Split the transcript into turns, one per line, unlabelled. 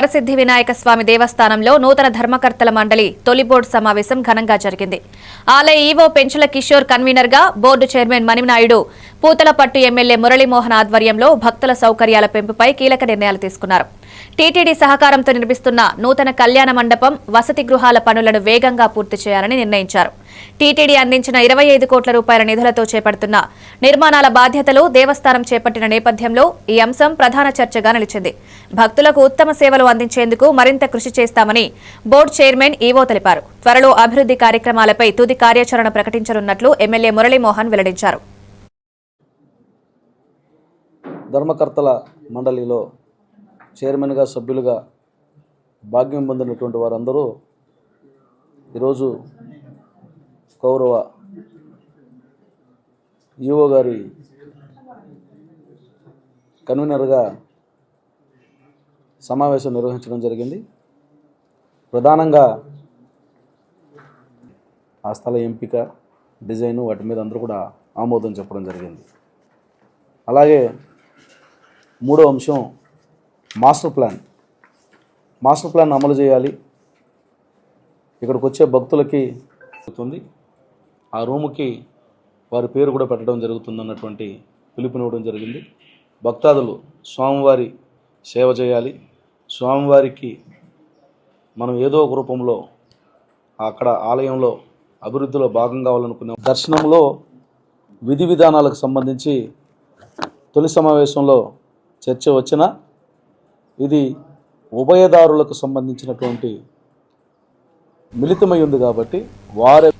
ప్రసిద్ధి వినాయక స్వామి దేవస్థానంలో నూతన ధర్మకర్తల మండలి తొలి బోర్డు సమావేశం ఘనంగా జరిగింది. ఆలయ ఈవో పెంచుల కిషోర్ కన్వీనర్గా board chairman Maninaidu Puthalapattu MLA Muralimohan ఆధ్వర్యంలో భక్తుల సౌకర్యాల పెంపుపై కీలక నిర్ణయాలు తీసుకున్నారు. టీటీడీ సహకారంతో నిర్మిస్తున్న నూతన కళ్యాణ మండపం వసతి గృహాల పనులను వేగంగా పూర్తి చేయాలని నిర్ణయించారు. టీటీడీ అందించిన ఇరవై ఐదు కోట్ల రూపాయల నిధులతో చేపడుతున్న నిర్మాణాల బాధ్యతలు దేవస్థానం చేపట్టిన నేపథ్యంలో ఈ అంశం ప్రధాన చర్చగా నిలిచింది. భక్తులకు ఉత్తమ సేవలు అందించేందుకు మరింత కృషి చేస్తామని బోర్డు చైర్మన్ ఈవో తెలిపారు. త్వరలో అభివృద్ధి కార్యక్రమాలపై తుది కార్యాచరణ ప్రకటించనున్నట్లు ఎమ్మెల్యే మురళీమోహన్ వెల్లడించారు.
ధర్మకర్తల మండలిలో చైర్మన్గా సభ్యులుగా భాగ్యం పొందినటువంటి వారందరూ ఈరోజు కౌరవ ఈఓ గారి కన్వీనర్గా సమావేశం నిర్వహించడం జరిగింది. ప్రధానంగా ఆ స్థల ఎంపిక డిజైను వాటి మీద అందరూ కూడా ఆమోదం చెప్పడం జరిగింది. అలాగే మూడో అంశం మాస్టర్ ప్లాన్. మాస్టర్ ప్లాన్ అమలు చేయాలి. ఇక్కడికి వచ్చే భక్తులకి అవుతుంది ఆ రూముకి వారి పేరు కూడా పెట్టడం జరుగుతుంది అన్నటువంటి పిలుపునివ్వడం జరిగింది. భక్తాదులు స్వామివారి సేవ చేయాలి. స్వామివారికి మనం ఏదో ఒక రూపంలో అక్కడ ఆలయంలో అభివృద్ధిలో భాగం కావాలనుకునే దర్శనంలో విధి విధానాలకు సంబంధించి తొలి సమావేశంలో చర్చ వచ్చిన ఇది ఉభయదారులకు సంబంధించినటువంటి మిళితమై ఉంది కాబట్టి వారి